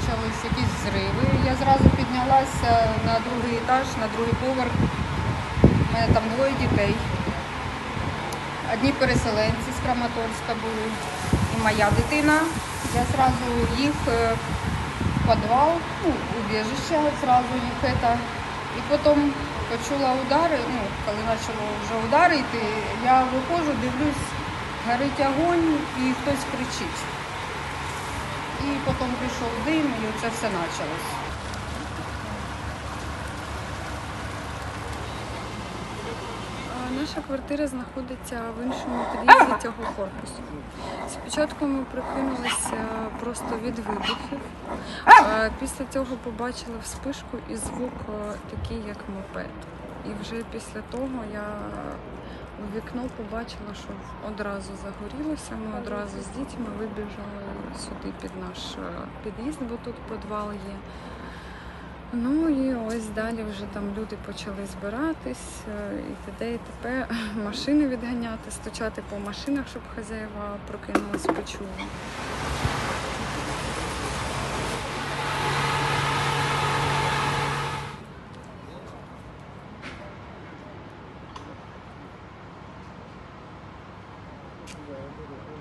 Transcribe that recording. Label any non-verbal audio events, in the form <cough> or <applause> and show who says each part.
Speaker 1: Почалися якісь зриви. Я зразу піднялася на другий етаж, на другий поверх. У мене там двоє дітей. Одні переселенці з Краматорська були. І моя дитина. Я зразу їх е, в підвал, ну, біжище зразу їх. І потім почула удари, ну, коли почало вже удари йти, я виходжу, дивлюсь, горить огонь і хтось кричить. І потім прийшов дим, і це все почалось.
Speaker 2: Наша квартира знаходиться в іншому під'їзді цього корпусу. Спочатку ми прокинулися просто від вибухів. Після цього побачили вспишку і звук е, такий, як мопед. І вже після того я в вікно побачила, що одразу загорілося. Ми одразу з дітьми вибіжали сюди під наш е, під'їзд, бо тут підвал є. Ну і ось далі вже там люди почали збиратись е, і т.д. і т.п. <laughs> машини відганяти, стучати по машинах, щоб хазяїва прокинулись, почули. Yeah, I'm